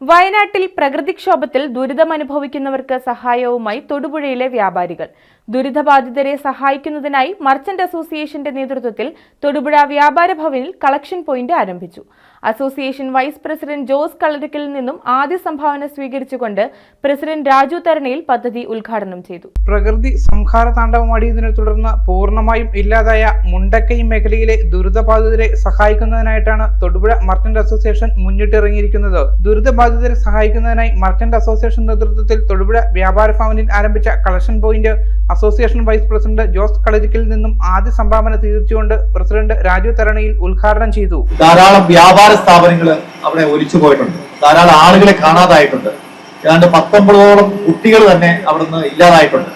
വയനാട്ടിൽ പ്രകൃതിക്ഷോഭത്തിൽ ദുരിതമനുഭവിക്കുന്നവർക്ക് സഹായവുമായി തൊടുപുഴയിലെ വ്യാപാരികൾ. ദുരിതബാധിതരെ സഹായിക്കുന്നതിനായി മർച്ചന്റ് അസോസിയേഷന്റെ നേതൃത്വത്തിൽ തൊടുപുഴ വ്യാപാര ഭവനിൽ കളക്ഷൻ പോയിന്റ് ആരംഭിച്ചു. അസോസിയേഷൻ വൈസ് പ്രസിഡന്റ് ജോസ് കളരിക്കലിൽ നിന്നും ആദ്യ സംഭാവന സ്വീകരിച്ചുകൊണ്ട് പ്രസിഡന്റ് രാജു തരണയിൽ പദ്ധതി ഉദ്ഘാടനം ചെയ്തു. പ്രകൃതി സംഹാര താണ്ഡവമാടിയതിനെ തുടർന്ന് പൂർണമായും ഇല്ലാതായ മുണ്ടക്കൈ മേഖലയിലെ ദുരിതബാധിതരെ സഹായിക്കുന്നതിനായിട്ടാണ് തൊടുപുഴ മർച്ചന്റ് അസോസിയേഷൻ മുന്നിട്ടിറങ്ങിയിരിക്കുന്നത്. ദുരിതബാധിതരെ സഹായിക്കുന്നതിനായി മർച്ചന്റ് അസോസിയേഷൻ നേതൃത്വത്തിൽ തൊടുപുഴ വ്യാപാര ഭവനിൽ ആരംഭിച്ച collection point association vice president Jose കളരിക്കിൽ നിന്നും ആദ്യ സംഭാവന സ്വീകരിച്ചുകൊണ്ട് പ്രസിഡന്റ് രാജു തരണയിൽ ഉദ്ഘാടനം ചെയ്തു. ധാരാളം വ്യാപാര സ്ഥാപനങ്ങൾ അവിടെ ഒലിച്ചു പോയിട്ടുണ്ട്. ധാരാളം ആളുകളെ കാണാതായിട്ടുണ്ട്. ഏതാണ്ട് പത്തൊമ്പതോളം കുട്ടികൾ തന്നെ അവിടുന്ന് ഇല്ലാതായിട്ടുണ്ട്.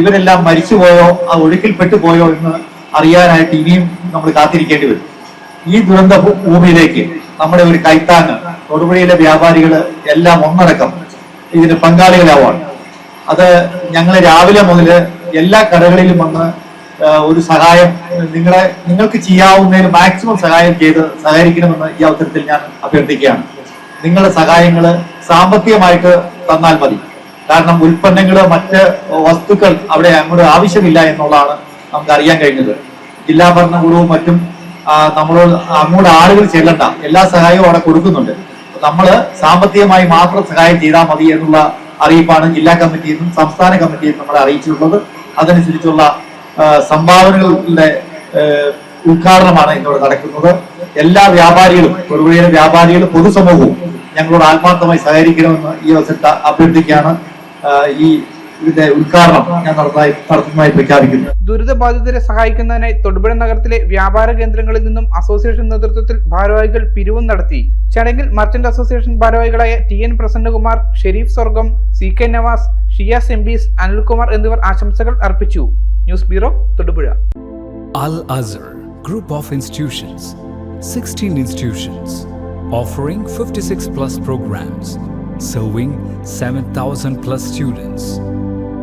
ഇവരെല്ലാം മരിച്ചുപോയോ ആ ഒഴുക്കിൽപ്പെട്ടു പോയോ എന്ന് അറിയാനായിട്ട് ഇനിയും നമ്മൾ കാത്തിരിക്കേണ്ടി വരും. ഈ ദുരന്ത ഭൂമിയിലേക്ക് നമ്മുടെ ഒരു കൈത്താങ്ങ് തൊടുപുഴയിലെ വ്യാപാരികൾ എല്ലാം ഒന്നടക്കം ഇതിന് പങ്കാളികളാവാണ് അത് ഞങ്ങൾ രാവിലെ മുതൽ എല്ലാ കടകളിലും വന്ന് ഒരു സഹായം നിങ്ങളെ നിങ്ങൾക്ക് ചെയ്യാവുന്നതിന് മാക്സിമം സഹായം ചെയ്ത് സഹകരിക്കണമെന്ന് ഈ അവസരത്തിൽ ഞാൻ അഭ്യർത്ഥിക്കുകയാണ്. നിങ്ങളുടെ സഹായങ്ങൾ സാമ്പത്തികമായിട്ട് തന്നാൽ മതി. കാരണം ഉൽപ്പന്നങ്ങൾ മറ്റ് വസ്തുക്കൾ അവിടെ അങ്ങോട്ട് ആവശ്യമില്ല എന്നുള്ളതാണ് നമുക്ക് അറിയാൻ കഴിഞ്ഞത്. ജില്ലാ ഭരണകൂടവും മറ്റും നമ്മളോട് അങ്ങോട്ട് ആളുകൾ ചെല്ലണ്ട. എല്ലാ സഹായവും അവിടെ കൊടുക്കുന്നുണ്ട്. നമ്മൾ സാമ്പത്തികമായി മാത്രം സഹായം ചെയ്താൽ മതി എന്നുള്ള അറിയിപ്പാണ് ജില്ലാ കമ്മിറ്റിയിൽ നിന്നും സംസ്ഥാന കമ്മിറ്റിയിൽ നിന്നും നമ്മളെ അറിയിച്ചിട്ടുള്ളത്. അതനുസരിച്ചുള്ള സംഭാവനകളുടെ ഉദ്ഘാടനമാണ് ഇന്നിവിടെ നടക്കുന്നത്. എല്ലാ വ്യാപാരികളും തൊടുപുഴയിലെ വ്യാപാരികളും പൊതുസമൂഹവും ഞങ്ങളോട് ആത്മാർത്ഥമായി സഹകരിക്കണമെന്ന് ഈ അവസരത്തെ അഭ്യർത്ഥിക്കുകയാണ്. ഈ ഇതിന്റെ ഉദ്ഘാടനം ഞാൻ നടന്നതായി നടത്തുന്നതായി പ്രഖ്യാപിക്കുന്നു. ദുരിതബാധിതരെ സഹായിക്കുന്നതിനായി തൊടുപുഴ നഗരത്തിലെ വ്യാപാര കേന്ദ്രങ്ങളിൽ നിന്നും അസോസിയേഷൻ നേതൃത്വത്തിൽ ഭാരവാഹികൾ പിരിവും നടത്തി. ചടങ്ങിൽ മർച്ചന്റ് അസോസിയേഷൻ ഭാരവാഹികളായ T N Prasannakumar Sharif Swargam C K Navas Shiyas എംബീസ് Anilkumar എന്നിവർ ആശംസകൾ അർപ്പിച്ചു. News bureau Thodupuzha. Al Azhar group of institutions 16 institutions, offering 56 plus programs, serving 7,000 plus students.